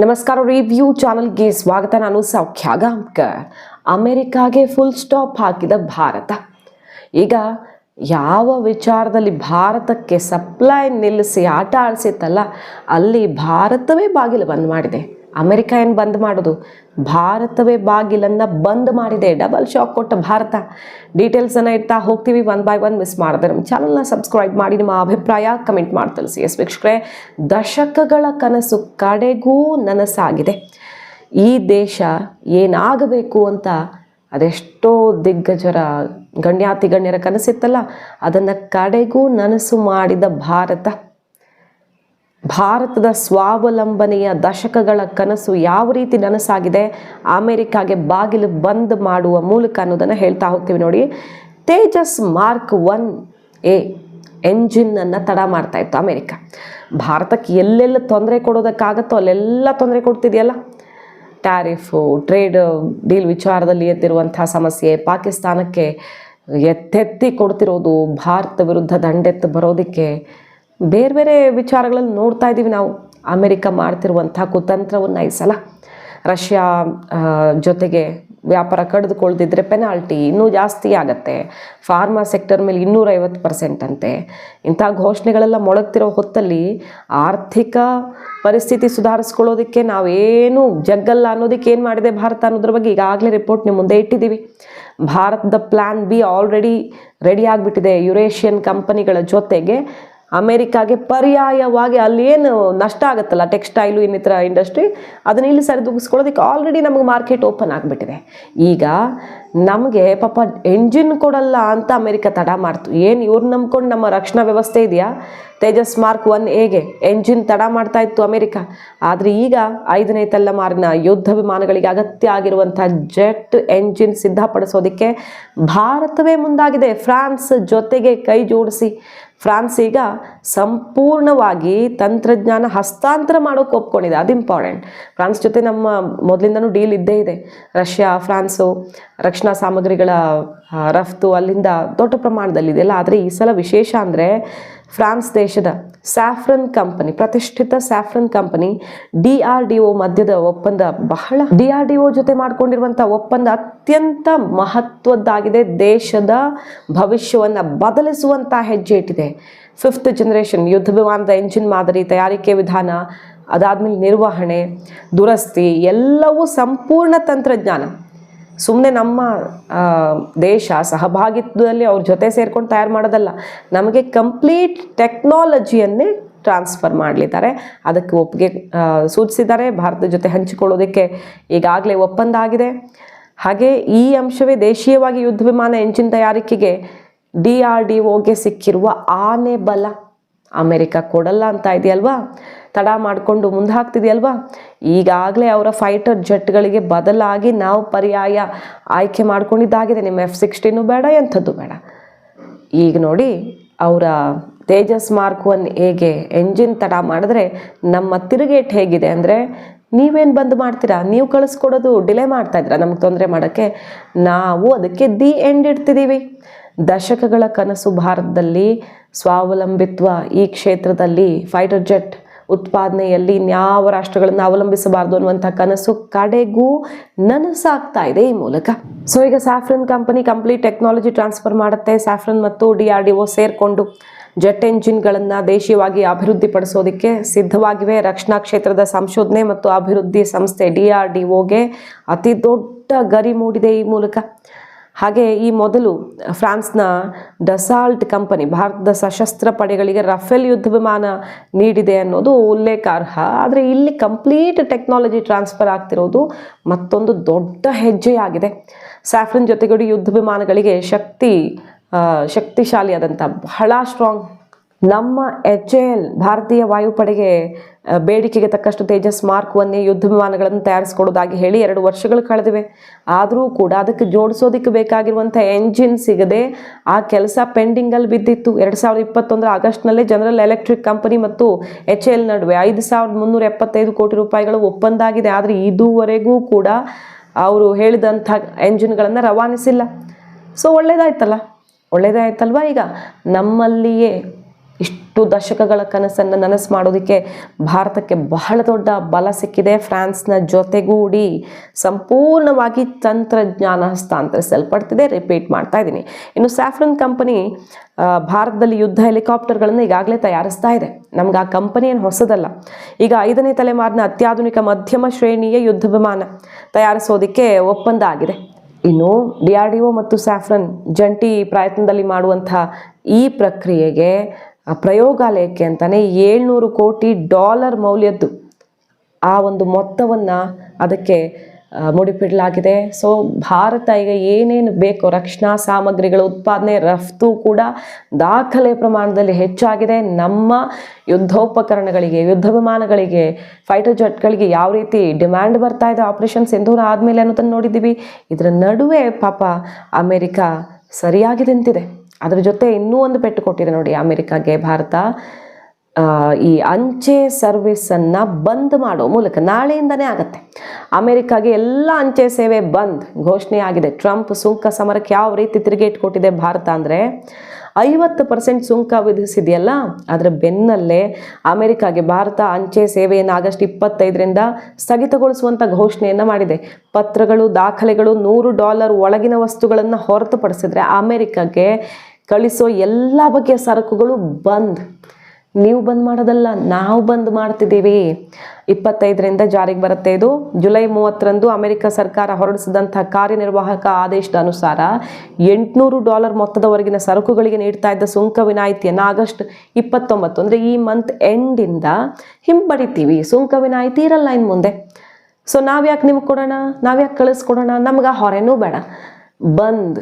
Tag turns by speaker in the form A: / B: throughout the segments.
A: ನಮಸ್ಕಾರ ರಿವ್ಯೂ ಚಾನಲ್ಗೆ ಸ್ವಾಗತ. ನಾನು ಸೌಖ್ಯ ಗಾಂವ್ಕರ್ ಅಮೆರಿಕಾಗೆ ಫುಲ್ ಸ್ಟಾಪ್ ಹಾಕಿದ ಭಾರತ. ಈಗ ಯಾವ ವಿಚಾರದಲ್ಲಿ ಭಾರತಕ್ಕೆ ಸಪ್ಲೈ ನಿಲ್ಲಿಸಿ ಆಟ ಆಡಿಸಿತ್ತಲ್ಲ, ಅಲ್ಲಿ ಭಾರತವೇ ಬಾಗಿಲು ಬಂದ್ ಮಾಡಿದೆ. ಅಮೆರಿಕ ಏನು ಬಂದ್ ಮಾಡೋದು? ಭಾರತವೇ ಬಾಗಿಲನ್ನು ಬಂದ್ ಮಾಡಿದೆ. ಡಬಲ್ ಶಾಕ್ ಕೊಟ್ಟ ಭಾರತ. ಡೀಟೇಲ್ಸನ್ನು ಇಡ್ತಾ ಹೋಗ್ತೀವಿ. ಒನ್ ಬೈ ಒನ್ ಮಿಸ್ ಮಾಡಿದೆ ನಮ್ಮ ಚಾನಲ್ನ ಸಬ್ಸ್ಕ್ರೈಬ್ ಮಾಡಿ ನಿಮ್ಮ ಅಭಿಪ್ರಾಯ ಕಮೆಂಟ್ ಮಾಡಿ ತಿಳಿಸಿ. ಎಸ್ ವೀಕ್ಷಕರೇ, ದಶಕಗಳ ಕನಸು ಕಡೆಗೂ ನನಸಾಗಿದೆ. ಈ ದೇಶ ಏನಾಗಬೇಕು ಅಂತ ಅದೆಷ್ಟೋ ದಿಗ್ಗಜರ ಗಣ್ಯಾತಿ ಗಣ್ಯರ ಕನಸಿತ್ತಲ್ಲ, ಅದನ್ನು ಕಡೆಗೂ ನನಸು ಮಾಡಿದ ಭಾರತ. ಭಾರತದ ಸ್ವಾವಲಂಬನೆಯ ದಶಕಗಳ ಕನಸು ಯಾವ ರೀತಿ ನನಸಾಗಿದೆ, ಅಮೆರಿಕಾಗೆ ಬಾಗಿಲು ಬಂದ್ ಮಾಡುವ ಮೂಲಕ ಅನ್ನೋದನ್ನು ಹೇಳ್ತಾ ಹೋಗ್ತೀವಿ ನೋಡಿ. ತೇಜಸ್ ಮಾರ್ಕ್ ಒನ್ ಎ ಎಂಜಿನನ್ನು ತಡ ಮಾಡ್ತಾ ಇತ್ತು ಅಮೆರಿಕ. ಭಾರತಕ್ಕೆ ಎಲ್ಲೆಲ್ಲ ತೊಂದರೆ ಕೊಡೋದಕ್ಕಾಗತ್ತೋ ಅಲ್ಲೆಲ್ಲ ತೊಂದರೆ ಕೊಡ್ತಿದೆಯಲ್ಲ? ಟ್ಯಾರಿಫು, ಟ್ರೇಡ್ ಡೀಲ್ ವಿಚಾರದಲ್ಲಿ ಎದ್ದಿರುವಂಥ ಸಮಸ್ಯೆ, ಪಾಕಿಸ್ತಾನಕ್ಕೆ ಎತ್ತೆತ್ತಿ ಕೊಡ್ತಿರೋದು ಭಾರತ ವಿರುದ್ಧ ದಂಡೆತ್ತು ಬರೋದಕ್ಕೆ ಬೇರೆ ಬೇರೆ ವಿಚಾರಗಳಲ್ಲಿ ನೋಡ್ತಾ ಇದ್ದೀವಿ ನಾವು. ಅಮೆರಿಕ ಮಾಡ್ತಿರುವಂಥ ಕುತಂತ್ರವನ್ನು ಈ ಸಲ ರಷ್ಯಾ ಜೊತೆಗೆ ವ್ಯಾಪಾರ ಕಡಿದುಕೊಳ್ದಿದ್ರೆ ಪೆನಾಲ್ಟಿ ಇನ್ನೂ ಜಾಸ್ತಿ ಆಗತ್ತೆ. ಫಾರ್ಮಾ ಸೆಕ್ಟರ್ ಮೇಲೆ ಇನ್ನೂರೈವತ್ತು ಪರ್ಸೆಂಟ್ ಅಂತೆ. ಇಂಥ ಘೋಷಣೆಗಳೆಲ್ಲ ಮೊಳಗ್ತಿರೋ ಹೊತ್ತಲ್ಲಿ ಆರ್ಥಿಕ ಪರಿಸ್ಥಿತಿ ಸುಧಾರಿಸ್ಕೊಳ್ಳೋದಕ್ಕೆ ನಾವೇನು ಜಗ್ಗಲ್ಲ ಅನ್ನೋದಕ್ಕೆ ಏನು ಮಾಡಿದೆ ಭಾರತ ಅನ್ನೋದ್ರ ಬಗ್ಗೆ ಈಗಾಗಲೇ ರಿಪೋರ್ಟ್ ನಿಮ್ಮ ಮುಂದೆ ಇಟ್ಟಿದ್ದೀವಿ. ಭಾರತದ ಪ್ಲ್ಯಾನ್ ಬಿ ಆಲ್ರೆಡಿ ರೆಡಿ ಆಗಿಬಿಟ್ಟಿದೆ. ಯುರೇಷಿಯನ್ ಕಂಪನಿಗಳ ಜೊತೆಗೆ ಅಮೆರಿಕಾಗೆ ಪರ್ಯಾಯವಾಗಿ ಅಲ್ಲಿ ಏನು ನಷ್ಟ ಆಗುತ್ತಲ್ಲ ಟೆಕ್ಸ್ಟೈಲು ಇನ್ನಿತರ ಇಂಡಸ್ಟ್ರಿ, ಅದನ್ನ ಇಲ್ಲಿ ಸರಿದೂಗಿಸ್ಕೊಳ್ಳೋದಕ್ಕೆ ಆಲ್ರೆಡಿ ನಮಗೆ ಮಾರ್ಕೆಟ್ ಓಪನ್ ಆಗಿಬಿಟ್ಟಿದೆ. ಈಗ ನಮಗೆ ಪಾಪ ಎಂಜಿನ್ ಕೊಡಲ್ಲ ಅಂತ ಅಮೇರಿಕ ತಡ ಮಾಡ್ತು. ಏನು ಇವ್ರು ನಂಬ್ಕೊಂಡು ನಮ್ಮ ರಕ್ಷಣಾ ವ್ಯವಸ್ಥೆ ಇದೆಯಾ? ತೇಜಸ್ ಮಾರ್ಕ್ ಒನ್ ಹೇಗೆ ಎಂಜಿನ್ ತಡ ಮಾಡ್ತಾ ಇತ್ತು ಅಮೇರಿಕ. ಆದರೆ ಈಗ ಐದನೇ ತಲೆಮಾರಿನ ಯುದ್ಧ ವಿಮಾನಗಳಿಗೆ ಅಗತ್ಯ ಆಗಿರುವಂಥ ಜೆಟ್ ಎಂಜಿನ್ ಸಿದ್ಧಪಡಿಸೋದಕ್ಕೆ ಭಾರತವೇ ಮುಂದಾಗಿದೆ. ಫ್ರಾನ್ಸ್ ಜೊತೆಗೆ ಕೈ ಜೋಡಿಸಿ. ಫ್ರಾನ್ಸ್ ಈಗ ಸಂಪೂರ್ಣವಾಗಿ ತಂತ್ರಜ್ಞಾನ ಹಸ್ತಾಂತರ ಮಾಡೋಕೆ ಒಪ್ಕೊಂಡಿದೆ. ಅದು ಇಂಪಾರ್ಟೆಂಟ್ ಫ್ರಾನ್ಸ್ ಜೊತೆ ನಮ್ಮ ಮೊದಲಿಂದನೂ ಡೀಲ್ ಇದ್ದೇ ಇದೆ. ರಷ್ಯಾ, ಫ್ರಾನ್ಸು, ರಕ್ಷಣಾ ಸಾಮಗ್ರಿಗಳ ರಫ್ತು ಅಲ್ಲಿಂದ ದೊಡ್ಡ ಪ್ರಮಾಣದಲ್ಲಿದೆ ಅಲ್ಲ. ಆದರೆ ಈ ಸಲ ವಿಶೇಷ ಅಂದರೆ ಫ್ರಾನ್ಸ್ ದೇಶದ ಸ್ಯಾಫ್ರನ್ ಕಂಪನಿ ಪ್ರತಿಷ್ಠಿತ Safran company D R D O ಮಧ್ಯದ ಒಪ್ಪಂದ ಬಹಳ ಡಿ ಆರ್ ಡಿ ಒ ಜೊತೆ ಮಾಡ್ಕೊಂಡಿರುವಂಥ ಒಪ್ಪಂದ ಅತ್ಯಂತ ಮಹತ್ವದ್ದಾಗಿದೆ. ದೇಶದ ಭವಿಷ್ಯವನ್ನು ಬದಲಿಸುವಂಥ ಹೆಜ್ಜೆ ಇಟ್ಟಿದೆ. ಫಿಫ್ತ್ ಜನರೇಷನ್ ಯುದ್ಧ ವಿಮಾನದ ಇಂಜಿನ್ ಮಾದರಿ, ತಯಾರಿಕೆ ವಿಧಾನ, ಅದಾದ್ಮೇಲೆ ನಿರ್ವಹಣೆ, ದುರಸ್ತಿ, ಎಲ್ಲವೂ ಸಂಪೂರ್ಣ ತಂತ್ರಜ್ಞಾನ. ಸುಮ್ಮನೆ ನಮ್ಮ ದೇಶ ಸಹಭಾಗಿತ್ವದಲ್ಲಿ ಅವ್ರ ಜೊತೆ ಸೇರ್ಕೊಂಡು ತಯಾರು ಮಾಡೋದಲ್ಲ, ನಮಗೆ ಕಂಪ್ಲೀಟ್ ಟೆಕ್ನಾಲಜಿಯನ್ನೇ ಟ್ರಾನ್ಸ್ಫರ್ ಮಾಡಲಿದ್ದಾರೆ. ಅದಕ್ಕೆ ಒಪ್ಪಿಗೆ ಸೂಚಿಸಿದ್ದಾರೆ. ಭಾರತದ ಜೊತೆ ಹಂಚಿಕೊಳ್ಳೋದಕ್ಕೆ ಈಗಾಗಲೇ ಒಪ್ಪಂದ ಆಗಿದೆ ಹಾಗೆ ಈ ಅಂಶವೇ ದೇಶೀಯವಾಗಿ ಯುದ್ಧ ವಿಮಾನ ಎಂಜಿನ್ ತಯಾರಿಕೆಗೆ ಡಿ ಆರ್ ಡಿ ಒಗೆ ಸಿಕ್ಕಿರುವ ಆನೆ ಬಲ ಅಮೆರಿಕ ಕೊಡಲ್ಲ ಅಂತ ಇದೆಯಲ್ವಾ? ತಡ ಮಾಡಿಕೊಂಡು ಮುಂದೆ ಹಾಕ್ತಿದೆಯಲ್ವಾ ಈಗಾಗಲೇ ಅವರ ಫೈಟರ್ ಜೆಟ್ಗಳಿಗೆ ಬದಲಾಗಿ ನಾವು ಪರ್ಯಾಯ ಆಯ್ಕೆ ಮಾಡ್ಕೊಂಡಿದ್ದಾಗಿದೆ. ನಿಮ್ಮ ಎಫ್ ಸಿಕ್ಸ್ಟೀನು ಬೇಡ, ಎಂಥದ್ದು ಬೇಡ. ಈಗ ನೋಡಿ, ಅವರ ತೇಜಸ್ ಮಾರ್ಕ್ ಒನ್ ಹೇಗೆ ಎಂಜಿನ್ ತಡ ಮಾಡಿದ್ರೆ ನಮ್ಮ ತಿರುಗೇಟ್ ಹೇಗಿದೆ ಅಂದರೆ ನೀವೇನು ಬಂದು ಮಾಡ್ತೀರಾ? ನೀವು ಕಳಿಸ್ಕೊಡೋದು ಡಿಲೇ ಮಾಡ್ತಾ ನಮಗೆ ನಮ್ಗೆ ತೊಂದರೆ ಮಾಡೋಕ್ಕೆ ನಾವು ಅದಕ್ಕೆ ದಿ ಎಂಡ್ ಇಡ್ತಿದ್ದೀವಿ ದಶಕಗಳ ಕನಸು ಭಾರತದಲ್ಲಿ ಸ್ವಾವಲಂಬಿತ್ವ ಈ ಕ್ಷೇತ್ರದಲ್ಲಿ ಫೈಟರ್ ಜೆಟ್ ಉತ್ಪಾದನೆಯಲ್ಲಿ ಇನ್ಯಾವ ರಾಷ್ಟ್ರಗಳನ್ನು ಅವಲಂಬಿಸಬಾರದು ಅನ್ನುವಂಥ ಕನಸು ಕಡೆಗೂ ನನಸಾಗ್ತಾ ಇದೆ ಈ ಮೂಲಕ. ಸೊ ಈಗ Safran company complete technology transfer ಮಾಡುತ್ತೆ. ಸ್ಯಾಫ್ರನ್ ಮತ್ತು ಡಿ ಆರ್ ಡಿ ಒ ಸೇರಿಕೊಂಡು ಜೆಟ್ ಎಂಜಿನ್ಗಳನ್ನು ದೇಶೀಯವಾಗಿ ಅಭಿವೃದ್ಧಿಪಡಿಸೋದಕ್ಕೆ ಸಿದ್ಧವಾಗಿವೆ. ರಕ್ಷಣಾ ಕ್ಷೇತ್ರದ ಸಂಶೋಧನೆ ಮತ್ತು ಅಭಿವೃದ್ಧಿ ಸಂಸ್ಥೆ ಡಿ ಆರ್ ಡಿ ಒಗೆ ಅತಿ ದೊಡ್ಡ ಗರಿ ಮೂಡಿದೆ ಈ ಮೂಲಕ. ಹಾಗೆ ಈ ಮೊದಲು ಫ್ರಾನ್ಸ್ನ ಡಸಾಲ್ಟ್ ಕಂಪನಿ, ಭಾರತದ ಸಶಸ್ತ್ರ ಪಡೆಗಳಿಗೆ ರಫೇಲ್ ಯುದ್ಧ ವಿಮಾನ ನೀಡಿದೆ ಅನ್ನೋದು ಉಲ್ಲೇಖಾರ್ಹ. ಆದರೆ ಇಲ್ಲಿ ಕಂಪ್ಲೀಟ್ ಟೆಕ್ನಾಲಜಿ ಟ್ರಾನ್ಸ್ಫರ್ ಆಗ್ತಿರೋದು ಮತ್ತೊಂದು ದೊಡ್ಡ ಹೆಜ್ಜೆಯಾಗಿದೆ. ಸ್ಯಾಫ್ರಿನ್ ಜೊತೆಗೂಡಿ ಯುದ್ಧ ವಿಮಾನಗಳಿಗೆ ಶಕ್ತಿ ಶಕ್ತಿಶಾಲಿಯಾದಂಥ ಬಹಳ ಸ್ಟ್ರಾಂಗ್ ನಮ್ಮ ಎಚ್ ಎಲ್ ಭಾರತೀಯ ವಾಯುಪಡೆಗೆ ಬೇಡಿಕೆಗೆ ತಕ್ಕಷ್ಟು ತೇಜಸ್ ಮಾರ್ಕ್ ಒನ್ ಯುದ್ಧ ವಿಮಾನಗಳನ್ನು ತಯಾರಿಸ್ಕೊಡೋದಾಗಿ ಹೇಳಿ ಎರಡು ವರ್ಷಗಳು ಕಳೆದಿವೆ. ಆದರೂ ಕೂಡ ಅದಕ್ಕೆ ಜೋಡಿಸೋದಕ್ಕೆ ಬೇಕಾಗಿರುವಂಥ ಎಂಜಿನ್ ಸಿಗದೆ ಆ ಕೆಲಸ ಪೆಂಡಿಂಗಲ್ಲಿ ಬಿದ್ದಿತ್ತು. ಎರಡು ಸಾವಿರದ ಇಪ್ಪತ್ತೊಂದರ ಆಗಸ್ಟ್ನಲ್ಲೇ ಜನರಲ್ ಎಲೆಕ್ಟ್ರಿಕ್ ಕಂಪನಿ ಮತ್ತು ಎಚ್ ಎಲ್ ನಡುವೆ ಐದು ಸಾವಿರದ ಮುನ್ನೂರ ಎಪ್ಪತ್ತೈದು ಕೋಟಿ ರೂಪಾಯಿಗಳು ಒಪ್ಪಂದ ಆಗಿದೆ ಆದರೆ ಇದುವರೆಗೂ ಕೂಡ ಅವರು ಹೇಳಿದಂಥ ಎಂಜಿನ್ಗಳನ್ನು ರವಾನಿಸಿಲ್ಲ. ಸೊ ಒಳ್ಳೇದಾಯ್ತಲ್ಲ? ಒಳ್ಳೇದಾಯ್ತಲ್ವಾ ಈಗ? ನಮ್ಮಲ್ಲಿಯೇ ಇಷ್ಟು ದಶಕಗಳ ಕನಸನ್ನು ನನಸು ಮಾಡೋದಕ್ಕೆ ಭಾರತಕ್ಕೆ ಬಹಳ ದೊಡ್ಡ ಬಲ ಸಿಕ್ಕಿದೆ. ಫ್ರಾನ್ಸ್ನ ಜೊತೆಗೂಡಿ ಸಂಪೂರ್ಣವಾಗಿ ತಂತ್ರಜ್ಞಾನ ಹಸ್ತಾಂತರಿಸಲ್ಪಡ್ತಿದೆ. ರಿಪೀಟ್ ಮಾಡ್ತಾ ಇದ್ದೀನಿ. ಇನ್ನು ಸ್ಯಾಫ್ರನ್ ಕಂಪನಿ ಭಾರತದಲ್ಲಿ ಯುದ್ಧ ಹೆಲಿಕಾಪ್ಟರ್ಗಳನ್ನು ಈಗಾಗಲೇ ತಯಾರಿಸ್ತಾ ಇದೆ. ನಮ್ಗೆ ಆ ಕಂಪನಿ ಏನು ಹೊಸದಲ್ಲ. ಈಗ ಐದನೇ ತಲೆಮಾರಿನ ಅತ್ಯಾಧುನಿಕ ಮಧ್ಯಮ ಶ್ರೇಣಿಯ ಯುದ್ಧ ವಿಮಾನ ತಯಾರಿಸೋದಕ್ಕೆ ಒಪ್ಪಂದ ಆಗಿದೆ. ಇನ್ನು ಡಿ ಮತ್ತು ಸ್ಯಾಫ್ರನ್ ಜಂಟಿ ಪ್ರಯತ್ನದಲ್ಲಿ ಮಾಡುವಂಥ ಈ ಪ್ರಕ್ರಿಯೆಗೆ ಪ್ರಯೋಗಾಲಯಕ್ಕೆ ಅಂತಲೇ ಏಳ್ನೂರು ಕೋಟಿ ಡಾಲರ್ ಮೌಲ್ಯದ್ದು ಆ ಒಂದು ಮೊತ್ತವನ್ನು ಅದಕ್ಕೆ ಮುಡಿಪಿಡಲಾಗಿದೆ. ಸೊ ಭಾರತ ಈಗ ಏನೇನು ಬೇಕೋ ರಕ್ಷಣಾ ಸಾಮಗ್ರಿಗಳ ಉತ್ಪಾದನೆ, ರಫ್ತು ಕೂಡ ದಾಖಲೆ ಪ್ರಮಾಣದಲ್ಲಿ ಹೆಚ್ಚಾಗಿದೆ. ನಮ್ಮ ಯುದ್ಧೋಪಕರಣಗಳಿಗೆ ಯುದ್ಧ ವಿಮಾನಗಳಿಗೆ ಫೈಟರ್ ಜೆಟ್ಗಳಿಗೆ ಯಾವ ರೀತಿ ಡಿಮ್ಯಾಂಡ್ ಬರ್ತಾ ಇದೆ ಆಪರೇಷನ್ ಸಿಂಧೂರ ಆದಮೇಲೆ ಅನ್ನೋದನ್ನು ನೋಡಿದ್ದೀವಿ. ಇದರ ನಡುವೆ ಪಾಪ ಅಮೇರಿಕಾ ಸರಿಯಾಗಿದೆ ನಿಂತಿದೆ. ಅದ್ರ ಜೊತೆ ಇನ್ನೂ ಒಂದು ಪೆಟ್ಟು ಕೊಟ್ಟಿದೆ ನೋಡಿ, ಅಮೆರಿಕಾಗೆ, ಭಾರತ. ಈ ಅಂಚೆ ಸರ್ವಿಸನ್ನು ಬಂದ್ ಮಾಡೋ ಮೂಲಕ ನಾಳೆಯಿಂದನೇ ಆಗುತ್ತೆ. ಅಮೆರಿಕಾಗೆ ಎಲ್ಲ ಅಂಚೆ ಸೇವೆ ಬಂದ್, ಘೋಷಣೆ ಆಗಿದೆ. ಟ್ರಂಪ್ ಸುಂಕ ಸಮರಕ್ಕೆ ಯಾವ ರೀತಿ ತಿರುಗೇಟ್ ಕೊಟ್ಟಿದೆ ಭಾರತ ಅಂದರೆ, ಐವತ್ತು ಪರ್ಸೆಂಟ್ ಸುಂಕ ವಿಧಿಸಿದೆಯಲ್ಲ, ಅದರ ಬೆನ್ನಲ್ಲೇ ಅಮೆರಿಕಾಗೆ ಭಾರತ ಅಂಚೆ ಸೇವೆಯನ್ನು ಆಗಸ್ಟ್ ಇಪ್ಪತ್ತೈದರಿಂದ ಸ್ಥಗಿತಗೊಳಿಸುವಂಥ ಘೋಷಣೆಯನ್ನು ಮಾಡಿದೆ. ಪತ್ರಗಳು, ದಾಖಲೆಗಳು, ನೂರು ಡಾಲರ್ ಒಳಗಿನ ವಸ್ತುಗಳನ್ನು ಹೊರತುಪಡಿಸಿದ್ರೆ ಅಮೆರಿಕಾಗೆ ಕಳಿಸೋ ಎಲ್ಲ ಬಗೆಯ ಸರಕುಗಳು ಬಂದ್. ನೀವು ಬಂದ್ ಮಾಡೋದಲ್ಲ, ನಾವು ಬಂದ್ ಮಾಡ್ತಿದ್ದೀವಿ. ಇಪ್ಪತ್ತೈದರಿಂದ ಜಾರಿಗೆ ಬರುತ್ತೆ ಇದು. ಜುಲೈ ಮೂವತ್ತರಂದು ಅಮೆರಿಕ ಸರ್ಕಾರ ಹೊರಡಿಸಿದಂತಹ ಕಾರ್ಯನಿರ್ವಾಹಕ ಆದೇಶದ ಅನುಸಾರ ಎಂಟುನೂರು ಡಾಲರ್ ಮೊತ್ತದವರೆಗಿನ ಸರಕುಗಳಿಗೆ ನೀಡ್ತಾ ಇದ್ದ ಸುಂಕ ವಿನಾಯಿತಿಯನ್ನು ಆಗಸ್ಟ್ ಇಪ್ಪತ್ತೊಂಬತ್ತು, ಅಂದರೆ ಈ ಮಂತ್ ಎಂಡಿಂದ ಹಿಂಪಡಿತೀವಿ. ಸುಂಕ ವಿನಾಯಿತಿ ಇರಲ್ಲ ಇನ್ನು ಮುಂದೆ. ಸೊ ನಾವ್ಯಾಕೆ ನಿಮ್ಗೆ ಕೊಡೋಣ? ನಾವ್ಯಾಕೆ ಕಳಿಸ್ಕೊಡೋಣ? ನಮ್ಗೆ ಹೊರೆನೂ ಬೇಡ. ಬಂದ್.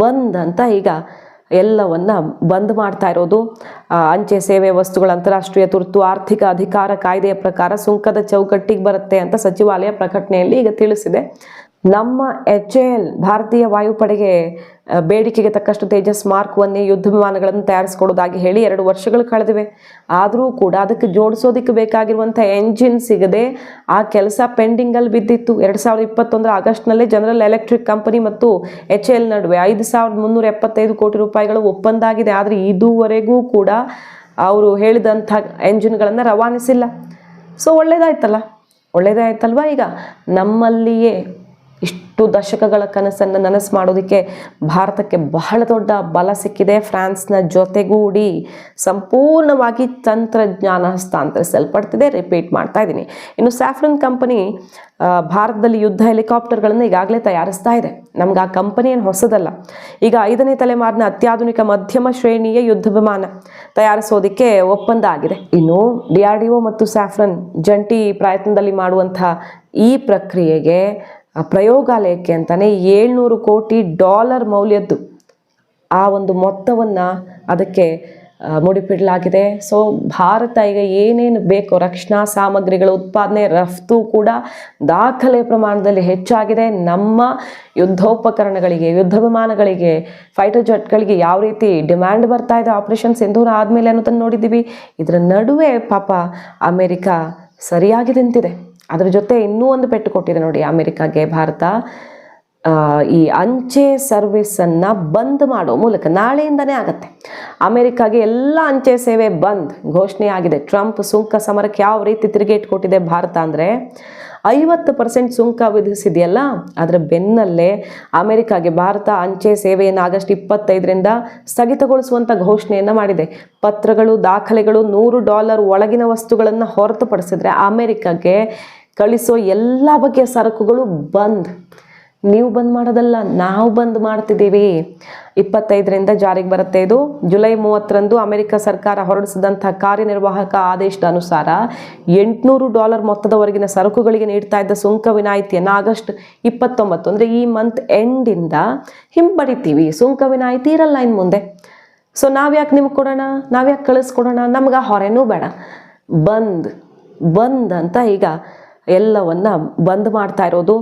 A: ಬಂದ್ ಅಂತ ಈಗ ಎಲ್ಲವನ್ನ ಬಂದ್ ಮಾಡ್ತಾ ಇರೋದು. ಅಂಚೆ ಸೇವೆ ವಸ್ತುಗಳ ಅಂತಾರಾಷ್ಟ್ರೀಯ ತುರ್ತು ಆರ್ಥಿಕ ಅಧಿಕಾರ ಕಾಯ್ದೆಯ ಪ್ರಕಾರ ಸುಂಕದ ಚೌಕಟ್ಟಿಗೆ ಬರುತ್ತೆ ಅಂತ ಸಚಿವಾಲಯ ಪ್ರಕಟಣೆಯಲ್ಲಿ ಈಗ ತಿಳಿಸಿದೆ. ನಮ್ಮ ಎಚ್ ಎಲ್ ಭಾರತೀಯ ವಾಯುಪಡೆಗೆ ಬೇಡಿಕೆಗೆ ತಕ್ಕಷ್ಟು ತೇಜಸ್ ಮಾರ್ಕ್ ಒನ್ ಎ ಯುದ್ಧ ವಿಮಾನಗಳನ್ನು ತಯಾರಿಸ್ಕೊಡೋದಾಗಿ ಹೇಳಿ ಎರಡು ವರ್ಷಗಳು ಕಳೆದಿವೆ. ಆದರೂ ಕೂಡ ಅದಕ್ಕೆ ಜೋಡಿಸೋದಕ್ಕೆ ಬೇಕಾಗಿರುವಂಥ ಎಂಜಿನ್ ಸಿಗದೆ ಆ ಕೆಲಸ ಪೆಂಡಿಂಗಲ್ಲಿ ಬಿದ್ದಿತ್ತು. ಎರಡು ಸಾವಿರದ ಇಪ್ಪತ್ತೊಂದರ ಆಗಸ್ಟ್ನಲ್ಲೇ ಜನರಲ್ ಎಲೆಕ್ಟ್ರಿಕ್ ಕಂಪನಿ ಮತ್ತು ಎಚ್ ಎಲ್ ನಡುವೆ ಐದು ಸಾವಿರದ ಮುನ್ನೂರ ಎಪ್ಪತ್ತೈದು ಕೋಟಿ ರೂಪಾಯಿಗಳು ಒಪ್ಪಂದ ಆಗಿದೆ ಆದರೆ ಇದುವರೆಗೂ ಕೂಡ ಅವರು ಹೇಳಿದಂಥ ಎಂಜಿನ್ಗಳನ್ನು ರವಾನಿಸಿಲ್ಲ. ಸೊ ಒಳ್ಳೇದಾಯ್ತಲ್ಲ? ಒಳ್ಳೇದಾಯ್ತಲ್ವಾ ಈಗ? ನಮ್ಮಲ್ಲಿಯೇ ಇಷ್ಟು ದಶಕಗಳ ಕನಸನ್ನು ನನಸು ಮಾಡೋದಕ್ಕೆ ಭಾರತಕ್ಕೆ ಬಹಳ ದೊಡ್ಡ ಬಲ ಸಿಕ್ಕಿದೆ. ಫ್ರಾನ್ಸ್ನ ಜೊತೆಗೂಡಿ ಸಂಪೂರ್ಣವಾಗಿ ತಂತ್ರಜ್ಞಾನ ಹಸ್ತಾಂತರಿಸಲ್ಪಡ್ತಿದೆ. ರಿಪೀಟ್ ಮಾಡ್ತಾ ಇದ್ದೀನಿ. ಇನ್ನು ಸ್ಯಾಫ್ರನ್ ಕಂಪನಿ ಭಾರತದಲ್ಲಿ ಯುದ್ಧ ಹೆಲಿಕಾಪ್ಟರ್ಗಳನ್ನು ಈಗಾಗಲೇ ತಯಾರಿಸ್ತಾ ಇದೆ. ನಮ್ಗೆ ಆ ಕಂಪನಿ ಏನು ಹೊಸದಲ್ಲ. ಈಗ ಐದನೇ ತಲೆಮಾರಿನ ಅತ್ಯಾಧುನಿಕ ಮಧ್ಯಮ ಶ್ರೇಣಿಯ ಯುದ್ಧ ವಿಮಾನ ತಯಾರಿಸೋದಕ್ಕೆ ಒಪ್ಪಂದ ಆಗಿದೆ. ಇನ್ನು ಡಿ ಮತ್ತು ಸ್ಯಾಫ್ರನ್ ಜಂಟಿ ಪ್ರಯತ್ನದಲ್ಲಿ ಮಾಡುವಂಥ ಈ ಪ್ರಕ್ರಿಯೆಗೆ ಪ್ರಯೋಗಾಲಯಕ್ಕೆ ಅಂತಲೇ ಏಳ್ನೂರು ಕೋಟಿ ಡಾಲರ್ ಮೌಲ್ಯದ್ದು. ಆ ಒಂದು ಮೊತ್ತವನ್ನು ಅದಕ್ಕೆ ಮುಡಿಪಿಡಲಾಗಿದೆ. ಸೊ, ಭಾರತ ಈಗ ಏನೇನು ಬೇಕೋ ರಕ್ಷಣಾ ಸಾಮಗ್ರಿಗಳ ಉತ್ಪಾದನೆ, ರಫ್ತು ಕೂಡ ದಾಖಲೆ ಪ್ರಮಾಣದಲ್ಲಿ ಹೆಚ್ಚಾಗಿದೆ. ನಮ್ಮ ಯುದ್ಧೋಪಕರಣಗಳಿಗೆ ಯುದ್ಧ ವಿಮಾನಗಳಿಗೆ ಫೈಟರ್ ಜೆಟ್ಗಳಿಗೆ ಯಾವ ರೀತಿ ಡಿಮ್ಯಾಂಡ್ ಬರ್ತಾ ಇದೆ ಆಪರೇಷನ್ ಸಿಂಧೂರ ಆದಮೇಲೆ ಅನ್ನೋದನ್ನು ನೋಡಿದ್ದೀವಿ. ಇದರ ನಡುವೆ ಪಾಪ ಅಮೇರಿಕಾ ಸರಿಯಾಗಿ ನಿಂತಿದೆ. ಅದ್ರ ಜೊತೆ ಇನ್ನೂ ಒಂದು ಪೆಟ್ಟು ಕೊಟ್ಟಿದೆ ನೋಡಿ ಅಮೆರಿಕಾಗೆ, ಭಾರತ. ಈ ಅಂಚೆ ಸರ್ವಿಸನ್ನು ಬಂದ್ ಮಾಡೋ ಮೂಲಕ ನಾಳೆಯಿಂದನೇ ಆಗತ್ತೆ. ಅಮೆರಿಕಾಗೆ ಎಲ್ಲ ಅಂಚೆ ಸೇವೆ ಬಂದ್, ಘೋಷಣೆ ಆಗಿದೆ. ಟ್ರಂಪ್ ಸುಂಕ ಸಮರಕ್ಕೆ ಯಾವ ರೀತಿ ತಿರುಗೇಟ್ ಕೊಟ್ಟಿದೆ ಭಾರತ ಅಂದರೆ, ಐವತ್ತು ಪರ್ಸೆಂಟ್ ಸುಂಕ ವಿಧಿಸಿದೆಯಲ್ಲ, ಅದರ ಬೆನ್ನಲ್ಲೇ ಅಮೆರಿಕಾಗೆ ಭಾರತ ಅಂಚೆ ಸೇವೆಯನ್ನು ಆಗಸ್ಟ್ ಇಪ್ಪತ್ತೈದರಿಂದ ಸ್ಥಗಿತಗೊಳಿಸುವಂಥ ಘೋಷಣೆಯನ್ನು ಮಾಡಿದೆ. ಪತ್ರಗಳು, ದಾಖಲೆಗಳು, ನೂರು ಡಾಲರ್ ಒಳಗಿನ ವಸ್ತುಗಳನ್ನು ಹೊರತುಪಡಿಸಿದ್ರೆ ಅಮೆರಿಕಾಗೆ ಕಳಿಸೋ ಎಲ್ಲ ಬಗೆಯ ಸರಕುಗಳು ಬಂದ್. ನೀವು ಬಂದ್ ಮಾಡೋದಲ್ಲ, ನಾವು ಬಂದ್ ಮಾಡ್ತಿದ್ದೀವಿ. ಇಪ್ಪತ್ತೈದರಿಂದ ಜಾರಿಗೆ ಬರುತ್ತೆ ಇದು. ಜುಲೈ ಮೂವತ್ತರಂದು ಅಮೆರಿಕ ಸರ್ಕಾರ ಹೊರಡಿಸಿದಂತಹ ಕಾರ್ಯನಿರ್ವಾಹಕ ಆದೇಶದ ಅನುಸಾರ ಎಂಟುನೂರು ಡಾಲರ್ ಮೊತ್ತದವರೆಗಿನ ಸರಕುಗಳಿಗೆ ನೀಡ್ತಾ ಇದ್ದ ಸುಂಕ ವಿನಾಯಿತಿಯನ್ನು ಆಗಸ್ಟ್ ಇಪ್ಪತ್ತೊಂಬತ್ತು, ಅಂದರೆ ಈ ಮಂತ್ ಎಂಡಿಂದ ಹಿಂಪಡಿತೀವಿ. ಸುಂಕ ವಿನಾಯಿತಿ ಇರಲ್ಲ ಇನ್ನು ಮುಂದೆ. ಸೊ ನಾವ್ಯಾಕೆ ನಿಮ್ಗೆ ಕೊಡೋಣ? ನಾವ್ಯಾಕೆ ಕಳಿಸ್ಕೊಡೋಣ? ನಮ್ಗೆ ಆ ಹೊರೆನೂ ಬೇಡ. ಬಂದ್. ಬಂದ್ ಅಂತ ಈಗ ಎಲ್ಲವನ್ನ ಬಂದ್ ಮಾಡ್ತಾ ಇರೋದು.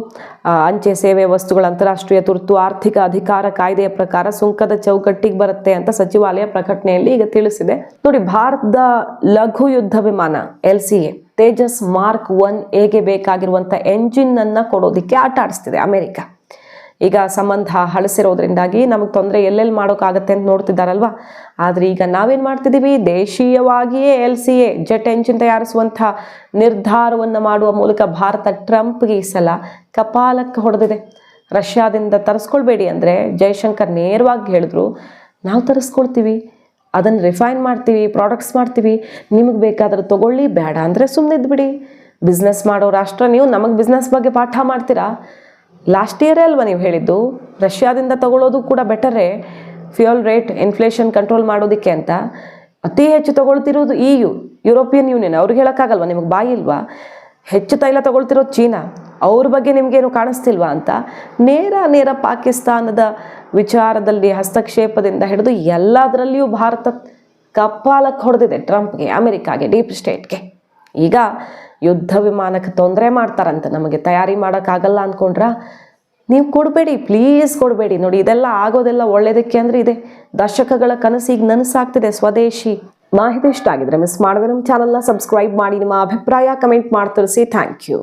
A: ಅಂಚೆ ಸೇವೆ ವಸ್ತುಗಳ ಅಂತಾರಾಷ್ಟ್ರೀಯ ತುರ್ತು ಆರ್ಥಿಕ ಅಧಿಕಾರ ಕಾಯ್ದೆಯ ಪ್ರಕಾರ ಸುಂಕದ ಚೌಕಟ್ಟಿಗೆ ಬರುತ್ತೆ ಅಂತ ಸಚಿವಾಲಯ ಪ್ರಕಟಣೆಯಲ್ಲಿ ಈಗ ತಿಳಿಸಿದೆ. ನೋಡಿ, ಭಾರತದ ಲಘು ಯುದ್ಧ ವಿಮಾನ, L C Tejas Mark one ಎಗೆ ಬೇಕಾಗಿರುವಂಥ ಎಂಜಿನ್ ಅನ್ನ ಕೊಡೋದಿಕ್ಕೆ ಆಟ ಆಡಿಸ್ತಿದೆ ಅಮೆರಿಕ. ಈಗ ಸಂಬಂಧ ಹಳಸಿರೋದ್ರಿಂದಾಗಿ ನಮಗೆ ತೊಂದರೆ ಎಲ್ಲೆಲ್ಲಿ ಮಾಡೋಕ್ಕಾಗತ್ತೆ ಅಂತ ನೋಡ್ತಿದ್ದಾರಲ್ವಾ ಆದರೆ ಈಗ ನಾವೇನು ಮಾಡ್ತಿದ್ದೀವಿ ದೇಶೀಯವಾಗಿಯೇ L C A jet engine ತಯಾರಿಸುವಂಥ ನಿರ್ಧಾರವನ್ನು ಮಾಡುವ ಮೂಲಕ ಭಾರತ ಟ್ರಂಪ್ಗೆ ಈ ಸಲ ಕಪಾಲಕ್ಕೆ ಹೊಡೆದಿದೆ. ರಷ್ಯಾದಿಂದ ತರಿಸ್ಕೊಳ್ಬೇಡಿ ಅಂದರೆ ಜಯಶಂಕರ್ ನೇರವಾಗಿ ಹೇಳಿದ್ರು, ನಾವು ತರಿಸ್ಕೊಳ್ತೀವಿ, ಅದನ್ನು ರಿಫೈನ್ ಮಾಡ್ತೀವಿ, ಪ್ರಾಡಕ್ಟ್ಸ್ ಮಾಡ್ತೀವಿ, ನಿಮಗೆ ಬೇಕಾದ್ರೆ ತಗೊಳ್ಳಿ, ಬೇಡ ಅಂದರೆ ಸುಮ್ಮನೆ ಬಿಡಿ ಬಿಸ್ನೆಸ್ ಮಾಡೋ ರಾಷ್ಟ್ರ ನೀವು, ನಮಗೆ ಬಿಸ್ನೆಸ್ ಬಗ್ಗೆ ಪಾಠ ಮಾಡ್ತೀರಾ? ಲಾಸ್ಟ್ ಇಯರೇ ಅಲ್ವಾ ನೀವು ಹೇಳಿದ್ದು? ರಷ್ಯಾದಿಂದ ತಗೊಳ್ಳೋದು ಕೂಡ ಬೆಟರೇ ಫ್ಯೂಯಲ್ ರೇಟ್ ಇನ್ಫ್ಲೇಷನ್ ಕಂಟ್ರೋಲ್ ಮಾಡೋದಕ್ಕೆ ಅಂತ. ಅತಿ ಹೆಚ್ಚು ತಗೊಳ್ತಿರೋದು ಇ ಯು ಯುರೋಪಿಯನ್ ಯೂನಿಯನ್ ಅವ್ರಿಗೆ ಹೇಳೋಕ್ಕಾಗಲ್ವಾ? ನಿಮಗೆ ಬಾಯಿ ಇಲ್ವಾ? ಹೆಚ್ಚು ತೈಲ ತಗೊಳ್ತಿರೋದು ಚೀನಾ. ಅವ್ರ ಬಗ್ಗೆ ನಿಮಗೇನು ಕಾಣಿಸ್ತಿಲ್ವಾ ಅಂತ? ನೇರ ನೇರ ಪಾಕಿಸ್ತಾನದ ವಿಚಾರದಲ್ಲಿ, ಹಸ್ತಕ್ಷೇಪದಿಂದ ಹಿಡಿದು ಎಲ್ಲದರಲ್ಲಿಯೂ ಭಾರತ ಕಪ್ಪಾಲಕ್ಕೆ ಹೊಡೆದಿದೆ ಟ್ರಂಪ್ಗೆ, ಅಮೆರಿಕಾಗೆ ಡೀಪ್ ಸ್ಟೇಟ್ಗೆ ಈಗ ಯುದ್ಧ ವಿಮಾನಕ್ಕೆ ತೊಂದರೆ ಮಾಡ್ತಾರಂತೆ. ನಮಗೆ ತಯಾರಿ ಮಾಡೋಕ್ಕಾಗಲ್ಲ ಅಂದ್ಕೊಂಡ್ರ ನೀವು ಕೊಡಬೇಡಿ ಪ್ಲೀಸ್ ಕೊಡಬೇಡಿ. ನೋಡಿ, ಇದೆಲ್ಲ ಆಗೋದೆಲ್ಲ ಒಳ್ಳೇದಕ್ಕೆ ಅಂದರೆ ಇದೆ. ದಶಕಗಳ ಕನಸಿಗೆ ನನಸಾಗ್ತಿದೆ ಸ್ವದೇಶಿ ಮಾಹಿತಿ ಇಷ್ಟ ಆಗಿದ್ರೆ ಮಿಸ್ ಮಾಡಿದ್ರೆ ನಮ್ಮ ಚಾನಲ್ನ ಸಬ್ಸ್ಕ್ರೈಬ್ ಮಾಡಿ, ನಿಮ್ಮ ಅಭಿಪ್ರಾಯ ಕಮೆಂಟ್ ಮಾಡಿ ತಿಳಿಸಿ ಥ್ಯಾಂಕ್ ಯು